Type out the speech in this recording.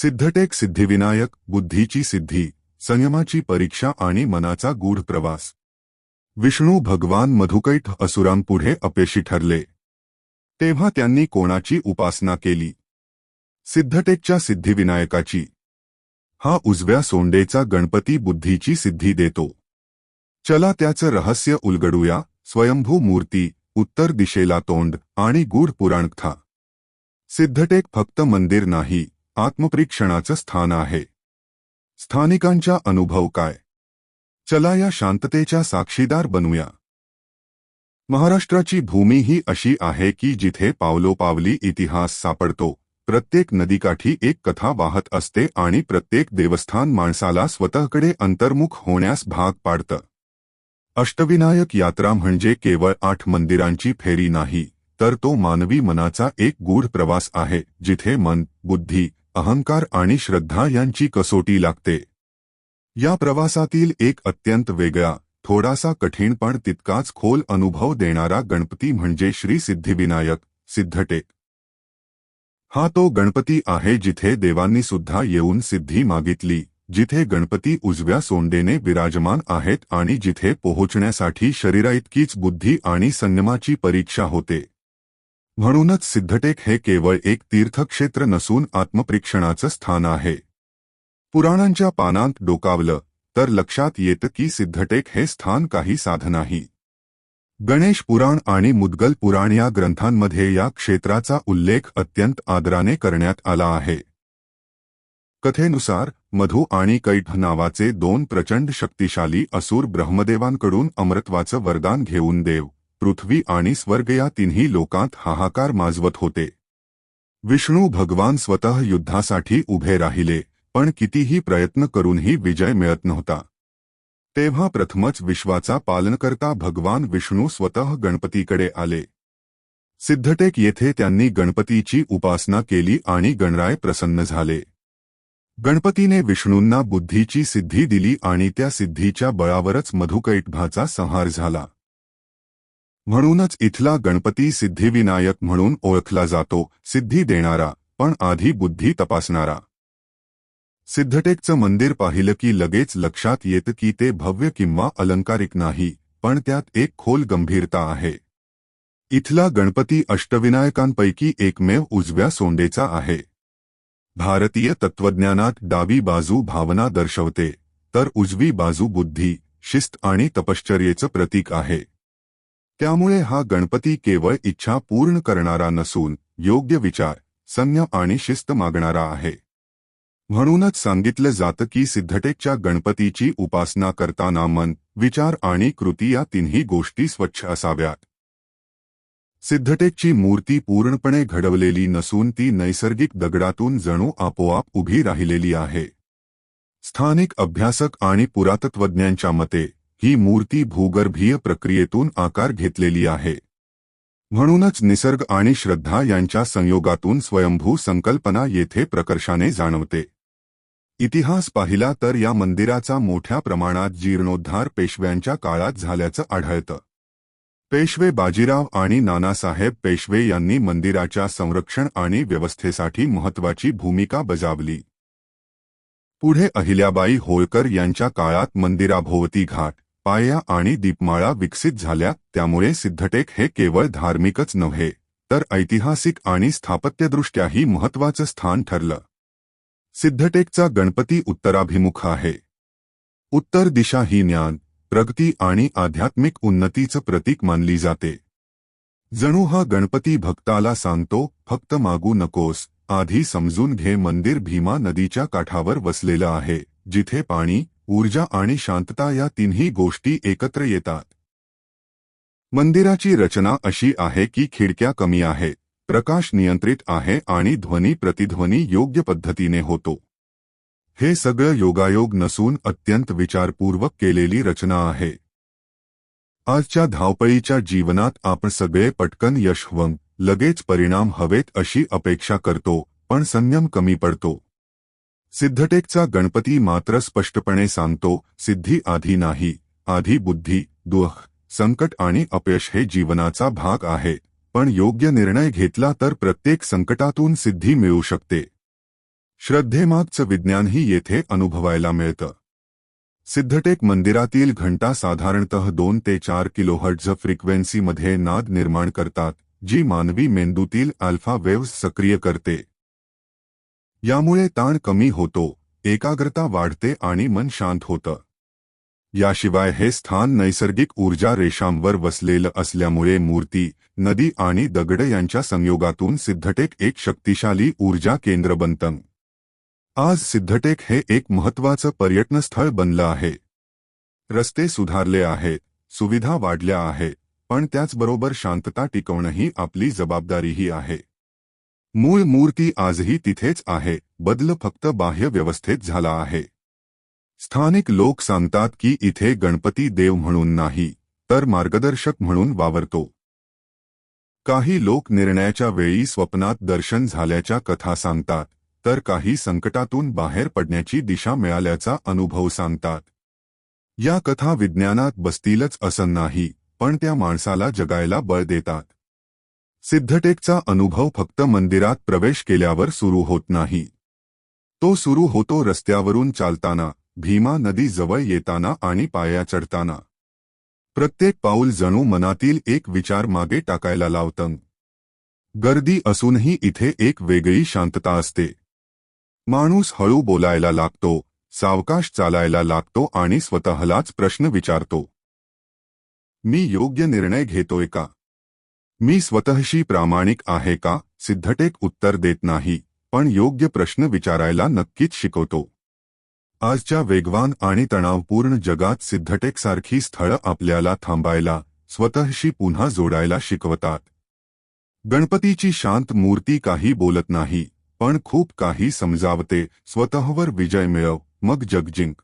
सिद्धटेक सिद्धिविनायक बुद्धीची सिद्धी संयमाची परीक्षा आणि मनाचा गूढ प्रवास. विष्णू भगवान मधुकैठ असुरांपुढे अपयशी ठरले. तेव्हा त्यांनी कोणाची उपासना केली? सिद्धटेकच्या सिद्धिविनायकाची. हा उजव्या सोंडेचा गणपती बुद्धीची सिद्धी देतो. चला त्याचं रहस्य उलगडूया स्वयंभू मूर्ती उत्तर दिशेला तोंड आणि गूढ पुराणकथा. सिद्धटेक फक्त मंदिर नाही आत्मपरीक्षणाचं स्थान आहे. स्थानिकांचा अनुभव काय? चला या शांततेच्या साक्षीदार बनूया. महाराष्ट्राची भूमी ही अशी आहे की जिथे पावलोपावली इतिहास सापडतो प्रत्येक नदीकाठी एक कथा वाहत असते आणि प्रत्येक देवस्थान माणसाला स्वतःकडे अंतर्मुख होण्यास भाग पाडतं. अष्टविनायक यात्रा म्हणजे केवळ आठ मंदिरांची फेरी नाही तर तो मानवी मनाचा एक गूढ प्रवास आहे जिथे मन बुद्धी अहंकार आणि श्रद्धा यांची कसोटी लागते. या प्रवासातील एक अत्यंत वेगळा थोडासा कठीण पण तितकाच खोल अनुभव देणारा गणपती म्हणजे श्री सिद्धिविनायक सिद्धटेक. हा तो गणपती आहे जिथे देवांनी सुद्धा येऊन सिद्धी मागितली जिथे गणपती उजव्या सोंडेने विराजमान आहेत आणि जिथे पोहोचण्यासाठी शरीराइतकीच बुद्धी आणि संयमाची परीक्षा होते. म्हणूनच सिद्धटेक हे केवळ एक तीर्थक्षेत्र नसून आत्मपरीक्षणाचं स्थान आहे. पुराणांच्या पानांत डोकावलं तर लक्षात येतं की सिद्धटेक हे स्थान काही साधनाही. गणेश पुराण आणि मुद्गल पुराण या ग्रंथांमध्ये या क्षेत्राचा उल्लेख अत्यंत आदराने करण्यात आला आहे. कथेनुसार मधु आणि कैठ नावाचे दोन प्रचंड शक्तिशाली असूर ब्रह्मदेवांकडून अमृत्वाचं वरदान घेऊन देव. पृथ्वी आणि स्वर्ग या तिन्ही लोकांत हाहाकार माजवत होते. विष्णू भगवान स्वतः युद्धासाठी उभे राहिले पण कितीही प्रयत्न करूनही विजय मिळत नव्हता. तेव्हा प्रथमच विश्वाचा पालनकर्ता भगवान विष्णू स्वतः गणपतीकडे आले. सिद्धटेक येथे त्यांनी गणपतीची उपासना केली आणि गणराय प्रसन्न झाले. गणपतीने विष्णूंना बुद्धीची सिद्धी दिली आणि त्या सिद्धीच्या बळावरच मधुकैटभाचा संहार झाला. म्हणूनच इथला गणपती सिद्धिविनायक म्हणून ओळखला जातो सिद्धी देणारा पण आधी बुद्धी तपासणारा. सिद्धटेकचं मंदिर पाहिलं की लगेच लक्षात येतं की ते भव्य किंवा अलंकारिक नाही पण त्यात एक खोल गंभीरता आहे. इथला गणपती अष्टविनायकांपैकी एकमेव उजव्या सोंडेचा आहे. भारतीय तत्वज्ञानात डावी बाजू भावना दर्शवते तर उजवी बाजू बुद्धी शिस्त आणि तपश्चर्येचं प्रतीक आहे. त्यामुळे हा गणपती केवळ इच्छा पूर्ण करणारा नसून योग्य विचार संयम आणि शिस्त मागणारा आहे. म्हणूनच सांगितलं जातं की सिद्धटेकच्या गणपतीची उपासना करताना मन विचार आणि कृती या तिन्ही गोष्टी स्वच्छ असाव्यात. सिद्धटेकची मूर्ती पूर्णपणे घडवलेली नसून ती नैसर्गिक दगडातून जणू आपोआप उभी राहिलेली आहे. स्थानिक अभ्यासक आणि पुरातत्वज्ञांच्या मते ही मूर्ती भूगर्भीय प्रक्रियेतून आकार घेतलेली आहे. म्हणूनच निसर्ग आणि श्रद्धा यांच्या संयोगातून स्वयंभू संकल्पना येथे प्रकर्षाने जाणवते. इतिहास पाहिला तर या मंदिराचा मोठ्या प्रमाणात जीर्णोद्धार पेशव्यांच्या काळात झाल्याचं आढळतं. पेशवे बाजीराव आणि नानासाहेब पेशवे यांनी मंदिराच्या संरक्षण आणि व्यवस्थेसाठी महत्वाची भूमिका बजावली. पुढे अहिल्याबाई होळकर यांच्या काळात मंदिराभोवती घाट पाया आणि दीपमाळा विकसित झाल्या त्यामुळे सिद्धटेक हे केवळ धार्मिकच नव्हे तर ऐतिहासिक आणि स्थापत्यदृष्ट्याही महत्वाचं स्थान ठरलं. सिद्धटेकचा गणपती उत्तराभिमुख आहे. उत्तर दिशा ही ज्ञान प्रगती आणि आध्यात्मिक उन्नतीचं प्रतीक मानली जाते. जणू हा गणपती भक्ताला सांगतो फक्त मागू नकोस आधी समजून घे मंदिर भीमा नदीच्या काठावर वसलेलं आहे जिथे पाणी ऊर्जा आणि शांतता या तिन्ही गोष्टी एकत्र येतात. मंदिराची रचना अशी आहे की खिडक्या कमी आहेत प्रकाश नियंत्रित आहे आणि ध्वनी प्रतिध्वनी योग्य पद्धतीने होतो. हे सगळं योगायोग नसून अत्यंत विचारपूर्वक केलेली रचना आहे. आजच्या धावपळीच्या जीवनात आपण सगळे पटकन यशवंग लगेच परिणाम हवेत अशी अपेक्षा करतो पण संयम कमी पडतो. सिद्धटेकचा गणपती मात्र स्पष्टपणे सांगतो सिद्धी आधी नाही आधी बुद्धी दुःख संकट आणि अपयश हे जीवनाचा भाग आहे पण योग्य निर्णय घेतला तर प्रत्येक संकटातून सिद्धी मिळू शकते. श्रद्धेमागचं विज्ञानही येथे अनुभवायला मिळतं. सिद्धटेक मंदिरातील घंटा साधारणतः दोन ते चार किलोहर्ट्झ फ्रिक्वेन्सीमध्ये नाद निर्माण करतात जी मानवी मेंदूतील अल्फा वेव्स सक्रिय करते. यामुळे ताण कमी होतो, एकाग्रता वाढते आणि मन शांत होतं. याशिवाय हे स्थान नैसर्गिक ऊर्जा रेषांवर वसलेलं असल्यामुळे मूर्ती, नदी आणि दगड यांच्या संयोगातून सिद्धटेक एक शक्तिशाली ऊर्जा केंद्र बनतं. आज सिद्धटेक हे एक महत्वाचं पर्यटनस्थळ बनलं आहे. रस्ते सुधारले आहेत, सुविधा वाढल्या आहेत, पण त्याचबरोबर शांतता टिकवणंही आपली जबाबदारीही आहे. मूळ मूर्ती आजही तिथेच आहे. बदल फक्त बाह्य व्यवस्थेत झाला आहे. स्थानिक लोक सांगतात की इथे गणपती देव म्हणून नाही तर मार्गदर्शक म्हणून वावरतो. काही लोक निर्णयाच्या वेळी स्वप्नात दर्शन झाल्याच्या कथा सांगतात तर काही संकटातून बाहेर पडण्याची दिशा मिळाल्याचा अनुभव सांगतात. या कथा विज्ञानात बसतीलच असं नाही पण त्या माणसाला जगायला बळ देतात. सिद्धटेकचा अनुभव फक्त मंदिरात प्रवेश केल्यावर सुरू होत नाही. तो सुरू होतो रस्त्यावरून चालताना भीमा नदी जवळ येताना आणि पाया चढताना. प्रत्येक पाऊल जणू मनातील एक विचार मागे टाकायला लावतं गर्दी असूनही इथे एक वेगळी शांतता असते. माणूस हळू बोलायला लागतो सावकाश चालायला लागतो आणि स्वतःलाच प्रश्न विचारतो. मी योग्य निर्णय घेतोय का? मी स्वतःशी प्रामाणिक आहे का? सिद्धटेक उत्तर देत नाही. पण योग्य प्रश्न विचारायला नक्कीच शिकवतो. आजच्या वेगवान आणि तणावपूर्ण जगात सिद्धटेकसारखी स्थळं आपल्याला थांबायला स्वतःशी पुन्हा जोडायला शिकवतात. गणपतीची शांत मूर्ती काही बोलत नाही पण खूप काही समजावते. स्वतःवर विजय मिळव. मग जग जिंक